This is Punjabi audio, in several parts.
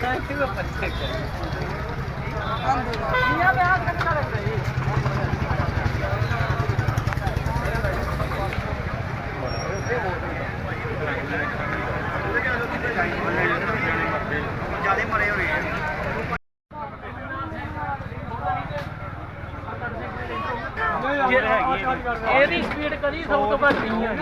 Thank you. ਇਹਦੀ। ਸਪੀਡ ਕਦੀ ਸਭ ਤੋਂ ਘੱਟ ਨਹੀਂ ਹੈ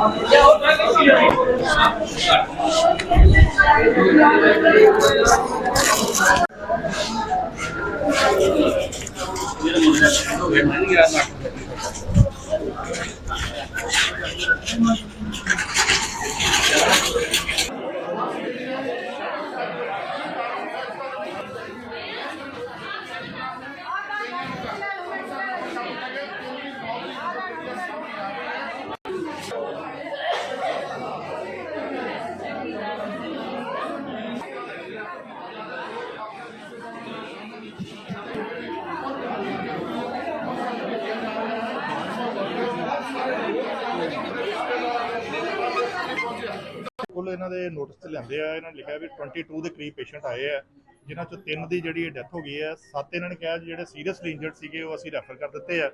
ਲੱਗ ਜਾਣਾ ਪਤਾ ਕਿਹੜੇ ਸਾਰਾ ਵੀਡੀਓ ਬਣਾ ਲਾਂਗੇ ਕੁੱਲ ਇਹਨਾਂ ਦੇ ਨੋਟਿਸ ਤੇ ਲਿਆਂਦੇ ਆ, ਇਹਨਾਂ ਨੇ ਲਿਖਿਆ ਵੀ 22 ਦੇ ਕਰੀਬ ਪੇਸ਼ੈਂਟ ਆਏ ਆ, ਜਿਨ੍ਹਾਂ ਚੋਂ ਤਿੰਨ ਦੀ ਜਿਹੜੀ ਡੈਥ ਹੋ ਗਈ ਹੈ ਸੱਤ ਇਹਨਾਂ ਨੇ ਕਿਹਾ ਜਿਹੜੇ ਸੀਰੀਅਸਲੀ ਇੰਜਰਡ ਸੀਗੇ ਉਹ ਅਸੀਂ ਰੈਫਰ ਕਰ ਦਿੱਤੇ ਆ।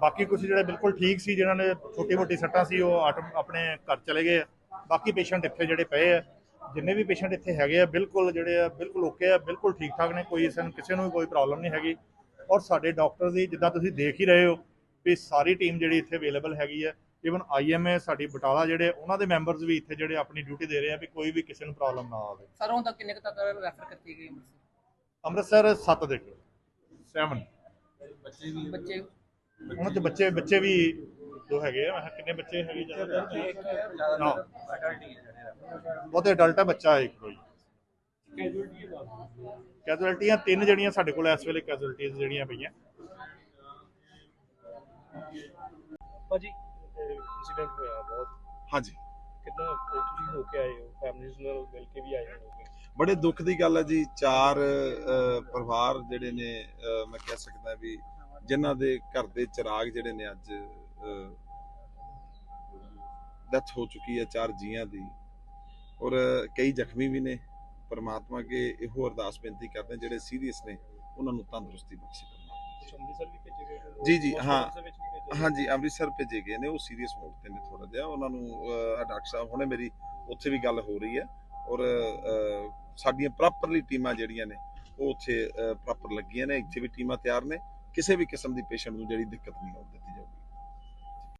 ਬਾਕੀ ਕੁਝ ਜਿਹੜੇ ਬਿਲਕੁਲ ਠੀਕ ਸੀ, ਜਿਨ੍ਹਾਂ ਨੇ ਛੋਟੀ ਮੋਟੀ ਸੱਟਾਂ ਸੀ, ਉਹ ਆਟੋ- ਆਪਣੇ ਘਰ ਚਲੇ ਗਏ ਆ। ਬਾਕੀ ਪੇਸ਼ੈਂਟ ਇੱਥੇ ਜਿਹੜੇ ਪਏ ਆ, ਜਿੰਨੇ ਵੀ ਪੇਸ਼ੈਂਟ ਇੱਥੇ ਹੈਗੇ ਆ, ਬਿਲਕੁਲ ਜਿਹੜੇ ਆ, ਬਿਲਕੁਲ ਓਕੇ ਆ, ਬਿਲਕੁਲ ਠੀਕ ਠਾਕ ਨੇ, ਕੋਈ ਸਾਨੂੰ ਕਿਸੇ ਨੂੰ ਵੀ ਕੋਈ ਪ੍ਰੋਬਲਮ ਨਹੀਂ ਹੈਗੀ। ਔਰ ਸਾਡੇ ਡਾਕਟਰ ਦੀ, ਜਿੱਦਾਂ ਤੁਸੀਂ ਦੇਖ ਹੀ ਰਹੇ ਹੋ, ਵੀ ਸਾਰੀ ਟੀਮ ਜਿਹੜੀ ਇੱਥੇ ਅਵੇਲੇਬਲ ਹੈਗੀ ਹੈ ਇਵਨ ਆਈਐਮਏ ਸਾਡੀ ਬਟਾਲਾ ਜਿਹੜੇ ਉਹਨਾਂ ਦੇ ਮੈਂਬਰਸ ਵੀ ਇੱਥੇ ਜਿਹੜੇ ਆਪਣੀ ਡਿਊਟੀ ਦੇ ਰਹੇ ਆ ਵੀ ਕੋਈ ਵੀ ਕਿਸੇ ਨੂੰ ਪ੍ਰੋਬਲਮ ਨਾ ਆਵੇ। ਸਰ ਹੁਣ ਤੱਕ ਕਿੰਨੇ ਕੁ ਤੱਕ ਰੈਫਰ ਕੀਤੀ ਗਈ ਅੰਮ੍ਰਿਤਸਰ? ਅੰਮ੍ਰਿਤਸਰ 7 ਦੇ ਕੋਲ। 7 ਬੱਚੇ ਉਹਨਾਂ ਦੇ ਬੱਚੇ ਬੱਚੇ ਵੀ ਦੋ ਹੈਗੇ ਆ। ਮੈਂ ਕਿਹਾ ਕਿੰਨੇ ਬੱਚੇ ਹੈਗੇ ਜ਼ਿਆਦਾ? ਨੌ। ਬਹੁਤੇ ਅਡਲਟ ਆ। ਬੱਚਾ ਹੈ ਇੱਕ ਕੋਈ। ਕੈਜੁਅਲਟੀਆਂ ਤਿੰਨ ਜਿਹੜੀਆਂ ਸਾਡੇ ਕੋਲ ਇਸ ਵੇਲੇ ਕੈਜੁਅਲਟੀਆਂ ਜਿਹੜੀਆਂ ਪਈਆਂ। ਭਾਜੀ ਇਨਸੀਡੈਂਟ ਹੋਇਆ ਬਹੁਤ। ਹਾਂਜੀ। ਕਿੰਨਾ ਤੁਸੀਂ ਹੋ ਕੇ ਆਏ ਹੋ? ਫੈਮਿਲੀਜ਼ ਨਾਲ ਮਿਲ ਕੇ ਵੀ ਆਏ ਹੋਗੇ ਬੜੇ ਦੁੱਖ ਦੀ ਗੱਲ ਹੈ ਜੀ। ਚਾਰ ਪਰਿਵਾਰ ਜਿਹੜੇ ਨੇ ਮੈਂ ਕਹਿ ਸਕਦਾ ਵੀ ਜਿਨ੍ਹਾਂ ਦੇ ਘਰ ਦੇ ਚਿਰਾਗ ਜਿਹੜੇ ਨੇ ਅੱਜ ਡੈਥ ਹੋ ਚੁੱਕੀ ਹੈ ਚਾਰ ਜੀਆਂ ਦੀ। ਔਰ ਕਈ ਜ਼ਖਮੀ ਵੀ ਨੇ। ਪਰਮਾਤਮਾ ਅੱਗੇ ਇਹੋ ਅਰਦਾਸ ਬੇਨਤੀ ਕਰਦੇ ਜਿਹੜੇ ਸੀਰੀਅਸ ਨੇ ਉਹਨਾਂ ਨੂੰ ਤੰਦਰੁਸਤੀ ਬਖਸ਼ੇ ਪਰਮਾਤਮਾ ਕੁਛ ਅੰਮ੍ਰਿਤਸਰ ਵੀ ਭੇਜੇ ਗਏ ਨੇ, ਜੀ, ਜੀ, hospitals ਹਾਂ। ਦੇ ਵਿੱਚ ਵੀ ਭੇਜੇ ਗਏ। ਹਾਂਜੀ ਅੰਮ੍ਰਿਤਸਰ ਭੇਜੇ ਗਏ ਨੇ ਉਹ ਸੀਰੀਅਸ ਮੋਡ ਤੇ ਨੇ ਥੋੜਾ ਜਿਹਾ। ਉਹਨਾਂ ਨੂੰ ਅਹ, ਡਾਕਟਰ ਸਾਹਿਬ ਹੁਣੇ ਮੇਰੀ ਉੱਥੇ ਵੀ ਗੱਲ ਹੋ ਰਹੀ ਹੈ। ਔਰ ਅਹ, ਸਾਡੀਆਂ ਪ੍ਰੋਪਰਲੀ ਟੀਮਾਂ ਜਿਹੜੀਆਂ ਨੇ ਉਹ ਉੱਥੇ ਪ੍ਰੋਪਰ ਲੱਗੀਆਂ ਨੇ। ਇੱਥੇ ਵੀ ਟੀਮਾਂ ਤਿਆਰ ਨੇ। ਕਿਸੇ ਵੀ ਕਿਸਮ ਦੀ ਪੇਸ਼ੈਂਟ ਨੂੰ ਜਿਹੜੀ ਦਿੱਕਤ ਨਹੀਂ ਆਉਣ ਦਿੱਤੀ ਜਾਊਗੀ।